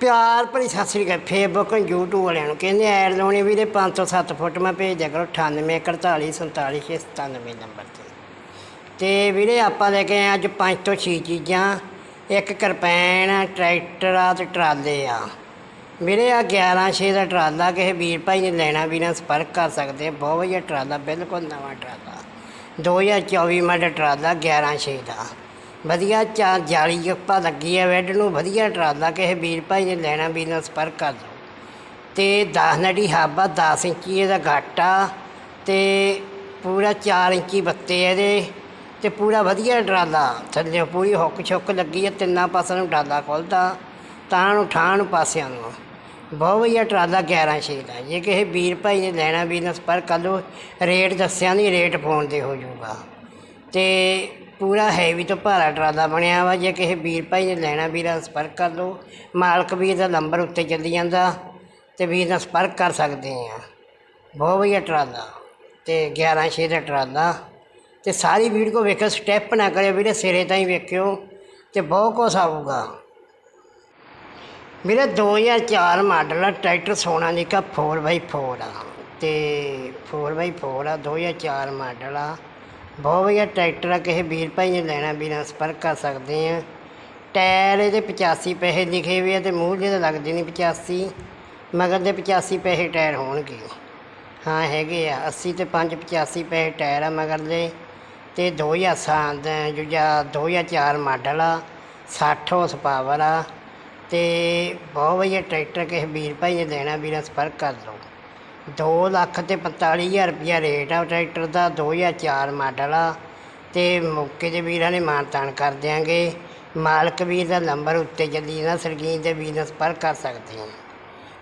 ਪਿਆਰ ਭਰੀ ਸਤਿ ਸ੍ਰੀ ਅਕਾਲ। Facebook YouTube ਵਾਲਿਆਂ ਨੂੰ ਕਹਿੰਦੇ ਐਡ ਲਾਉਣੀ ਵੀਰੇ 507 ਫੁੱਟ। ਮੈਂ ਭੇਜ ਦਿਆ ਕਰੋ 98 48 47 697 ਨੰਬਰ ਤੇ। ਤੇ ਵੀਰੇ ਆਪਾਂ ਲੈ ਕੇ ਆਏ ਅੱਜ ਪੰਜ ਤੋਂ ਛੇ ਚੀਜ਼ਾਂ। ਇੱਕ ਕਿਰਪੈਨ, ਟਰੈਕਟਰ ਆ ਤੇ ਟਰਾਲੇ ਆ। ਵੀਰੇ ਆ 11 ਛੇ ਦਾ ਟਰਾਲਾ ਕਿਸੇ ਵੀਰ ਭਾਈ ਨੇ ਲੈਣਾ ਵੀ ਨਾ ਸੰਪਰਕ ਕਰ ਸਕਦੇ ਬਹੁਤ ਵਧੀਆ ਟਰਾਲਾ, ਬਿਲਕੁਲ ਨਵਾਂ ਟਰਾਲਾ। 2024 ਮਾਡਲ ਟਰਾਲਾ 11 ਛੇ ਦਾ। ਵਧੀਆ ਚਾ ਜਾਲੀ ਜੱਪਾ ਲੱਗੀ ਹੈ ਵੈੱਡ ਨੂੰ, ਵਧੀਆ ਟਰਾਲਾ, ਕਿਸੇ ਵੀਰ ਭਾਈ ਨੇ ਲੈਣਾ ਵੀ ਨਾ ਸੰਪਰਕ ਕਰ ਲਓ। ਤੇ 10 ਨੜੀ ਹਾਬਾ 10 ਇੰਚੀ ਇਹਦਾ ਘਾਟਾ ਤੇ ਪੂਰਾ 4 ਇੰਚੀ ਬੱਤੇ ਇਹਦੇ ਤੇ ਪੂਰਾ ਵਧੀਆ ਟਰਾਲਾ। ਥੱਲੇ ਪੂਰੀ ਹੁੱਕ ਛੁੱਕ ਲੱਗੀ ਹੈ ਤਿੰਨਾਂ ਪਾਸਿਆਂ ਨੂੰ ਟਰਾਲਾ ਖੁੱਲਦਾ, ਤਾਂ ਨੂੰ ਠਾਂ ਪਾਸਿਆਂ ਨੂੰ। ਬਹੁਤ ਵਧੀਆ ਟਰਾਲਾ 11 ਛੇ ਦਾ। ਜੇ ਕਿਸੇ ਵੀਰ ਭਾਈ ਨੇ ਲੈਣਾ ਵੀ ਨਾ ਕਰ ਲਓ। ਰੇਟ ਦੱਸਿਆ ਨਹੀਂ ਰੇਟ ਫੋਨ ਤੇ ਹੋ ਜਾਊਗਾ। ਤੇ ਪੂਰਾ ਹੈਵੀ ਤੋਂ ਭਾਰਾ ਟਰਾਲਾ ਬਣਿਆ ਵਾ, ਜੇ ਕਿਸੇ ਵੀਰ ਭਾਈ ਨੇ ਲੈਣਾ, ਵੀਰ ਸੰਪਰਕ ਕਰ ਲਓ। ਮਾਲਕ ਵੀਰ ਦਾ ਨੰਬਰ ਉੱਤੇ ਚੱਲੀ ਜਾਂਦਾ ਅਤੇ ਵੀਰ ਨਾਲ ਸੰਪਰਕ ਕਰ ਸਕਦੇ ਆ। ਬਹੁਤ ਵਧੀਆ ਟਰਾਲਾ ਅਤੇ 11 ਛੇ ਦਾ ਟਰਾਲਾ ਅਤੇ ਸਾਰੀ ਵੀਡੀਓ ਵੇਖੋ ਸਟੈਪ ਨਾ ਕਰਿਓ ਵੀਰੇ, ਸਿਰੇ ਤਾਈਂ ਵੇਖਿਓ ਅਤੇ ਬਹੁਤ ਕੁਛ ਆਊਗਾ। ਮੇਰਾ 2004 ਮਾਡਲ ਆ, ਟਰੈਕਟਰ ਸੋਨਾ ਸੋਨਾਲੀਕਾ 4x4 ਆ ਤੇ 4x4 ਆ 2004 ਮਾਡਲ ਆ। ਬਹੁਤ ਵਧੀਆ ਟਰੈਕਟਰ ਆ, ਕਿਸੇ ਵੀਰ ਭਾਈ ਨੇ ਲੈਣਾ ਵੀਰਾਂ ਸੰਪਰਕ ਕਰ ਸਕਦੇ ਆ। ਟਾਇਰ ਇਹਦੇ 85 ਪੈਸੇ ਲਿਖੇ ਵੀ ਆ ਤੇ ਮੂਹਰੇ ਤਾਂ ਲੱਗਦੇ ਨਹੀਂ 85 ਮਗਰ ਦੇ 85 ਪੈਸੇ ਟਾਇਰ ਹੋਣਗੇ। ਹਾਂ, ਹੈਗੇ ਆ 80 ਤੇ 5 85 ਪੈਸੇ ਟਾਇਰ ਆ ਮਗਰ ਮਗਰਲੇ ਤੇ 2000 ਸਾਲ ਦਾ ਜਿਹੜਾ 2004 ਮਾਡਲ ਆ 60 ਹਾਰਸ ਪਾਵਰ ਆ ਤੇ ਬਹੁਤ ਵਧੀਆ ਟਰੈਕਟਰ ਕਿਸੇ ਵੀਰ ਭਾਈ ਨੇ ਲੈਣਾ ਵੀਰਾਂ ਸੰਪਰਕ ਕਰ ਲਓ। ਦੋ ਲੱਖ ਅਤੇ ਪੰਤਾਲੀ ਹਜ਼ਾਰ ਰੁਪਈਆ ਰੇਟ ਆ, ਉਹ ਟਰੈਕਟਰ ਦਾ 2004 ਮਾਡਲ ਆ। ਅਤੇ ਮੌਕੇ ਦੇ ਵੀਰਾਂ ਨੇ ਮਾਣ ਤਾਣ ਕਰ ਦਿਆਂਗੇ। ਮਾਲਕ ਵੀਰ ਦਾ ਨੰਬਰ ਉੱਤੇ ਚੱਲੀ ਨਾ ਸਰਗੀਨ ਦੇ ਵੀਰ ਨਾਲ ਸੰਪਰਕ ਕਰ ਸਕਦੇ ਆ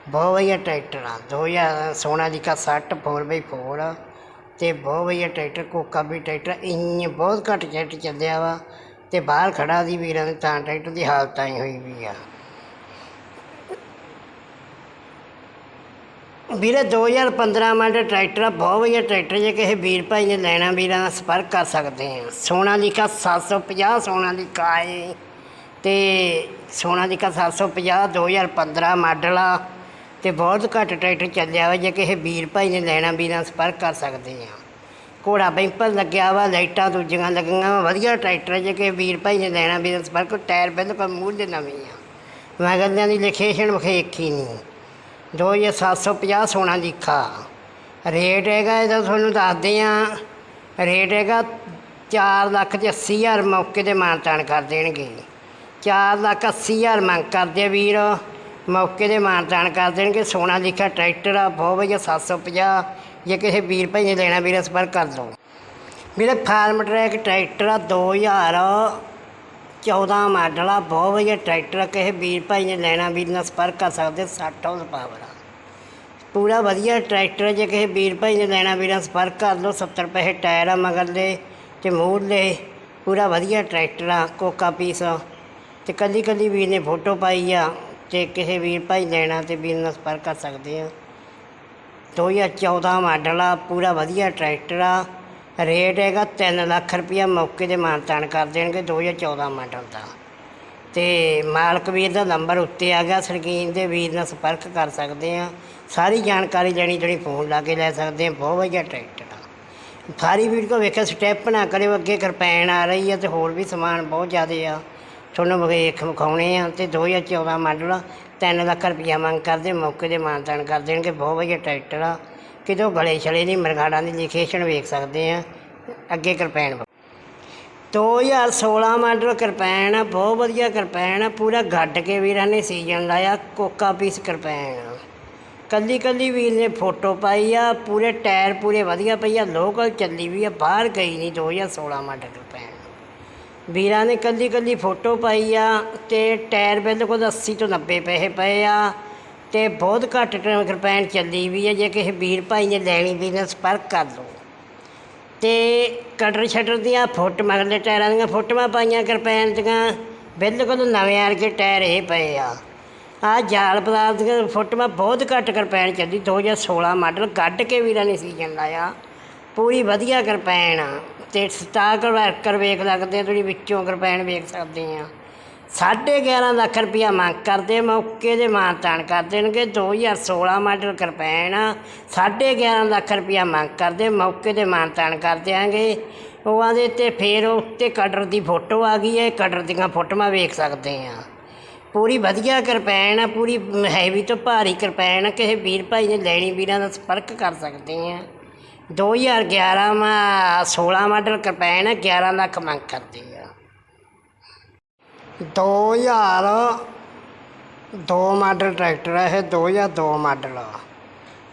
ਬਹੁਤ ਵਧੀਆ ਟਰੈਕਟਰ ਆ, ਦੋ ਹਜ਼ਾਰ ਸੋਨਾ 2000 ਸੋਨਾਲੀਕਾ 60 4x4 ਫੋਰ ਅਤੇ ਬਹੁਤ ਵਧੀਆ ਟਰੈਕਟਰ, ਕੋਕਾ ਵੀ ਟਰੈਕਟਰ, ਇੰਨੇ ਬਹੁਤ ਘੱਟ ਚੈਟ ਚੱਲਿਆ ਵਾ। ਅਤੇ ਬਾਹਰ ਖੜਾ ਦੀ ਵੀਰਾਂ ਦੇ, ਤਾਂ ਟਰੈਕਟਰ ਦੀ ਹਾਲਤ ਆਈ ਹੋਈ ਵੀ ਆ। ਵੀਰੇ 2015 ਮਾਡਲ ਟਰੈਕਟਰ ਆ ਬਹੁਤ ਵਧੀਆ ਟਰੈਕਟਰ ਜੇ ਕਿਸੇ ਵੀਰ ਭਾਈ ਨੇ ਲੈਣਾ ਵੀਰਾਂ ਦਾ ਸੰਪਰਕ ਕਰ ਸਕਦੇ ਆ। ਸੋਨਾਲੀਕਾ 750 ਸੋਨਾਲੀਕਾ ਏ। ਤੇ ਸੋਨਾਲੀਕਾ 750 2015 ਮਾਡਲ ਆ। ਤੇ ਬਹੁਤ ਘੱਟ ਟਰੈਕਟਰ ਚੱਲਿਆ ਵਾ ਜੇ ਕਿਸੇ ਵੀਰ ਭਾਈ ਨੇ ਲੈਣਾ ਵੀਰਾਂ ਨਾਲ ਸੰਪਰਕ ਕਰ ਸਕਦੇ ਆ। ਘੋੜਾ ਬੈਂਪਰ ਲੱਗਿਆ ਵਾ ਲਾਈਟਾਂ ਦੂਜੀਆਂ ਲੱਗੀਆਂ ਵਾ ਵਧੀਆ ਟਰੈਕਟਰ ਆ, ਜੇ ਕਿਸੇ ਵੀਰ ਭਾਈ ਨੇ ਲੈਣਾ ਵੀਰਾਂ ਸੰਪਰਕ ਟਾਇਰ ਬਿਲਕੁਲ ਮੂੰਹ ਦੇ ਨਵੇਂ ਆ। ਮੈਂ ਮਗਰਲਿਆਂ ਦੀ ਲੋਕੇਸ਼ਨ ਵਿਖੇਖੀ ਨਹੀਂ। 2750 ਸੋਨਾ ਲਿਖਾ। ਰੇਟ ਹੈਗਾ ਇਹਦਾ ਤੁਹਾਨੂੰ ਦੱਸਦੇ ਆ ਰੇਟ ਹੈਗਾ ਚਾਰ ਲੱਖ ਤੇ 80 ਹਜ਼ਾਰ ਮੌਕੇ ਤੇ ਮਾਨਤਾਨ ਕਰ ਦੇਣਗੇ। ਚਾਰ ਲੱਖ 80 ਹਜ਼ਾਰ ਮੰਗ ਕਰਦੇ ਆ ਵੀਰ। ਮੌਕੇ ਤੇ ਮਾਨਤਾਨ ਕਰ ਦੇਣਗੇ। ਸੋਨਾ ਲਿਖਾ ਟਰੈਕਟਰ ਆ, ਬਹੁਤ ਵਧੀਆ 750 ਜੇ ਕਿਸੇ ਵੀਰ ਭਾਈ ਨੇ ਲੈਣਾ ਵੀਰ ਸੰਪਰਕ ਕਰ ਲਓ ਮੇਰੇ ਫਾਰਮ ਟਰੈਕ ਟਰੈਕਟਰ ਆ 2000 14 ਮਾਡਲ ਆ ਬਹੁਤ ਵਧੀਆ ਟਰੈਕਟਰ ਆ, ਕਿਸੇ ਵੀਰ ਭਾਈ ਨੇ ਲੈਣਾ ਵੀਰ ਨਾਲ ਸੰਪਰਕ ਕਰ ਸਕਦੇ 60 ਹਾਊਸ ਪਾਵਰ ਆ। ਪੂਰਾ ਵਧੀਆ ਟਰੈਕਟਰ ਜੇ ਕਿਸੇ ਵੀਰ ਭਾਈ ਨੇ ਲੈਣਾ ਵੀਰਾਂ ਸੰਪਰਕ ਕਰ ਲਓ 70 ਰੁਪਏ ਟਾਇਰ ਆ ਮਗਰਲੇ ਤੇ ਮੂਹਰਲੇ ਪੂਰਾ ਵਧੀਆ ਟਰੈਕਟਰ ਆ, ਕੋਕਾ ਪੀਸ ਆ। ਤੇ ਕੱਲੀ ਕੱਲੀ ਵੀਰ ਨੇ ਫੋਟੋ ਪਾਈ ਆ, ਤੇ ਕਿਸੇ ਵੀਰ ਭਾਈ ਲੈਣਾ ਤੇ ਵੀਰ ਨਾਲ ਸੰਪਰਕ ਕਰ ਸਕਦੇ ਆ। 2014 ਮਾਡਲ ਆ, ਪੂਰਾ ਵਧੀਆ ਟਰੈਕਟਰ ਆ। ਰੇਟ ਹੈਗਾ 3 ਲੱਖ ਰੁਪਇਆ ਮੌਕੇ ਦੇ ਮਾਨਤਾਨ ਕਰ ਦੇਣਗੇ 2014 ਮਾਡਲ ਦਾ। ਤੇ ਮਾਲਕ ਵੀਰ ਦਾ ਨੰਬਰ ਉੱਤੇ ਆ ਗਿਆ ਸਰਕੀਨ ਦੇ ਵੀਰ ਨਾਲ ਸੰਪਰਕ ਕਰ ਸਕਦੇ ਆ ਸਾਰੀ ਜਾਣਕਾਰੀ ਲੈਣੀ ਜਿਹੜੀ ਫੋਨ ਲਾ ਕੇ ਲੈ ਸਕਦੇ ਆ ਬਹੁਤ ਵਧੀਆ ਟਰੈਕਟਰ ਆ। ਸਾਰੀ ਵੀਡੀਓ ਵੇਖਿਆ, ਸਟੈਪ ਨਾ ਕਰਿਓ, ਅੱਗੇ ਕਿਰਪੈਨ ਆ ਰਹੀ ਆ ਤੇ ਹੋਰ ਵੀ ਸਮਾਨ ਬਹੁਤ ਜ਼ਿਆਦੇ ਆ। ਤੁਹਾਨੂੰ ਵੇਖ ਵਿਖਾਉਣੇ ਆ ਤੇ 2014 ਮਾਡਲ ਆ 3 ਲੱਖ ਰੁਪਇਆ ਮੰਗ ਕਰਦੇ, ਮੌਕੇ ਦੇ ਮਾਨਤਾਨ ਕਰ ਦੇਣਗੇ, ਬਹੁਤ ਵਧੀਆ ਟਰੈਕਟਰ ਆ। ਕਿਤੋਂ ਗਲੇ ਛਲੇ ਦੀ ਮਰਗਾੜਾਂ ਦੀ ਲਿਖੇਸ਼ਨ ਵੇਖ ਸਕਦੇ ਆ ਅੱਗੇ ਕਿਰਪੈਨ 2016 ਮਾਡਲ ਕਿਰਪੈਣ ਆ, ਬਹੁਤ ਵਧੀਆ ਕਿਰਪੈਣ ਆ। ਪੂਰਾ ਗੱਡ ਕੇ ਵੀਰਾਂ ਨੇ ਸੀਜ਼ਨ ਲਾਇਆ, ਕੋਕਾ ਪੀਸ ਕਿਰਪੈਣ ਆ। ਕੱਲੀ ਕੱਲੀ ਵੀਰ ਨੇ ਫੋਟੋ ਪਾਈ ਆ, ਪੂਰੇ ਟਾਇਰ ਪੂਰੇ ਵਧੀਆ ਪਈ ਆ, ਲੋਕਲ ਚੱਲੀ ਵੀ ਆ, ਬਾਹਰ ਗਈ ਨਹੀਂ 2016 ਮਾਡਲ ਕਿਰਪੈਣ ਵੀਰਾਂ ਨੇ ਕੱਲੀ ਕੱਲੀ ਫੋਟੋ ਪਾਈ ਆ ਤੇ ਟਾਇਰ ਬਿਲਕੁਲ 80 ਤੋਂ 90 ਪੈਸੇ ਪਏ ਆ ਤੇ ਬਹੁਤ ਘੱਟ ਟ- ਚੱਲੀ ਵੀ ਹੈ ਜੇ ਕਿਸੇ ਵੀਰ ਭਾਈ ਨੇ ਲੈਣੀ ਵੀ ਨੇ ਸੰਪਰਕ ਕਰ ਲਓ। ਤੇ ਕਟਰ ਸ਼ਟਰ ਦੀਆਂ ਫੁੱਟ ਮਗਲੇ ਟਾਇਰਾਂ ਦੀਆਂ ਫੋਟੋਆਂ ਪਾਈਆਂ ਕਿਰਪੈਨ ਦੀਆਂ, ਬਿਲਕੁਲ ਨਵੇਂ ਵਰਗੇ ਟਾਇਰ ਇਹ ਪਏ ਆ। ਆ ਜਾਲ ਪਦਾਰਥ ਦੀਆਂ ਫੋਟੋਆਂ ਬਹੁਤ ਘੱਟ ਕਿਰਪੈਨ ਚੱਲੀ 2016 ਮਾਡਲ ਕੱਢ ਕੇ ਵੀਰਾਂ ਨੇ ਸੀਜ਼ਨ ਲਾਇਆ। ਪੂਰੀ ਵਧੀਆ ਕਿਰਪੈਨ ਆ, ਤੇ ਸਟਾਕ ਵਰਕਰ ਵੇਖ ਸਕਦੇ ਆ, ਤੁਸੀਂ ਵਿੱਚੋਂ ਕਿਰਪੈਨ ਵੇਖ ਸਕਦੇ ਆ। 11.5 ਲੱਖ ਰੁਪਇਆ ਮੰਗ ਕਰਦੇ ਮੌਕੇ ਦੇ ਮਾਨ ਤਾਣ ਕਰ ਦੇਣਗੇ। 2016 ਮਾਡਲ ਕਰਪੈਨ 11.5 ਲੱਖ ਰੁਪਇਆ ਮੰਗ ਕਰਦੇ, ਮੌਕੇ ਦੇ ਮਾਨ ਤਾਣ ਕਰ ਦਿਆਂਗੇ। ਉਹ ਆਂਦੇ ਤੇ ਫੇਰ ਉੱਤੇ ਕਟਰ ਦੀ ਫੋਟੋ ਆ ਗਈ ਹੈ ਕਟਰ ਦੀਆਂ ਫੋਟੋਆਂ ਵੇਖ ਸਕਦੇ ਆ। ਪੂਰੀ ਵਧੀਆ ਕਿਰਪੈਨ ਆ, ਪੂਰੀ ਹੈਵੀ ਤੋਂ ਭਾਰੀ ਕਿਰਪੈਨ ਕਿਸੇ ਵੀਰ ਭਾਈ ਨੇ ਲੈਣੀ, ਵੀਰਾਂ ਦਾ ਸੰਪਰਕ ਕਰ ਸਕਦੇ ਆ। 2011 ਮਾ 16 ਮਾਡਲ ਕਿਰਪੈਨ ਆ 11 ਲੱਖ ਮੰਗ ਕਰਦੇ ਆ 2000 ਦੋ ਮਾਡਲ ਟਰੈਕਟਰ ਹੈ ਇਹ 2002 ਮਾਡਲ ਆ।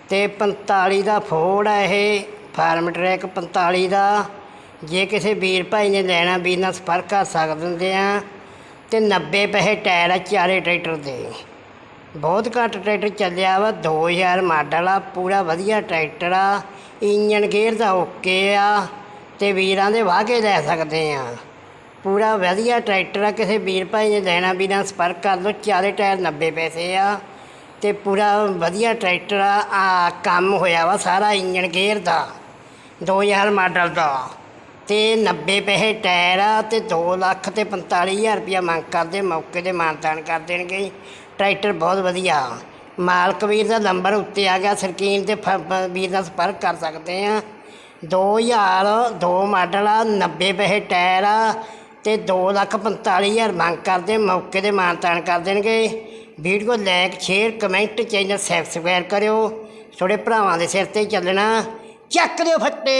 ਤੇ 45 ਦਾ ਫੋਰਡ ਹੈ ਇਹ, ਫਾਰਮ ਟਰੈਕ 45 ਦਾ। ਜੇ ਕਿਸੇ ਵੀਰ ਭਾਈ ਨੇ ਲੈਣਾ ਵੀਰ ਨਾਲ ਸੰਪਰਕ ਕਰ ਸਕਦੇ ਆ। ਤੇ 90 ਪੈਸੇ ਟਾਇਰ ਆ ਚਾਰੇ ਟਰੈਕਟਰ ਦੇ। ਬਹੁਤ ਘੱਟ ਟਰੈਕਟਰ ਚੱਲਿਆ ਵਾ 2000 ਮਾਡਲ ਆ, ਪੂਰਾ ਵਧੀਆ ਟਰੈਕਟਰ ਆ। ਇੰਜਨ ਗੇਅਰ ਦਾ ਓਕੇ ਆ, ਤੇ ਵੀਰਾਂ ਦੇ ਵਾਹ ਕੇ ਲੈ ਸਕਦੇ ਆ। ਪੂਰਾ ਵਧੀਆ ਟਰੈਕਟਰ ਆ, ਕਿਸੇ ਵੀਰ ਭਾਈ ਨੇ ਲੈਣਾ ਵੀਰਾਂ ਨਾਲ ਸੰਪਰਕ ਕਰ ਲਓ, ਚਾਰੇ ਟਾਇਰ 90 ਪੈਸੇ ਆ ਤੇ ਪੂਰਾ ਵਧੀਆ ਟਰੈਕਟਰ ਆ ਆ ਕੰਮ ਹੋਇਆ ਵਾ ਸਾਰਾ ਇੰਜਨ ਗੇਅਰ ਦਾ 2000 ਮਾਡਲ ਦਾ ਤੇ 90 ਪੈਸੇ ਟਾਇਰ ਆ ਤੇ 2 ਲੱਖ ਤੇ 45000 ਰੁਪਇਆ ਮੰਗ ਕਰਦੇ, ਮੌਕੇ ਤੇ ਮਾਨਤਾਨ ਕਰ ਦੇਣਗੇ ਟਰੈਕਟਰ ਬਹੁਤ ਵਧੀਆ, ਮਾਲਕ ਵੀਰ ਦਾ ਨੰਬਰ ਉੱਤੇ ਆ ਗਿਆ ਸਰਕੀਨ ਤੇ ਫ- ਵੀਰ ਨਾਲ ਸੰਪਰਕ ਕਰ ਸਕਦੇ ਆ। 2002 ਮਾਡਲ ਆ 90 ਪੈਸੇ ਟਾਇਰ ਆ ਤੇ 2 ਲੱਖ 45000 ਮੰਗ ਕਰਦੇ, ਮੌਕੇ ਤੇ ਮਾਨਤਾਨ ਕਰ ਦੇਣਗੇ। Video like, share, comment, channel subscribe ਕਰਿਓ। ਥੋੜੇ ਭਰਾਵਾਂ ਦੇ ਸਿਰ ਤੇ ਚੱਲਣਾ। ਚੱਕ ਦਿਓ ਫੱਟੇ।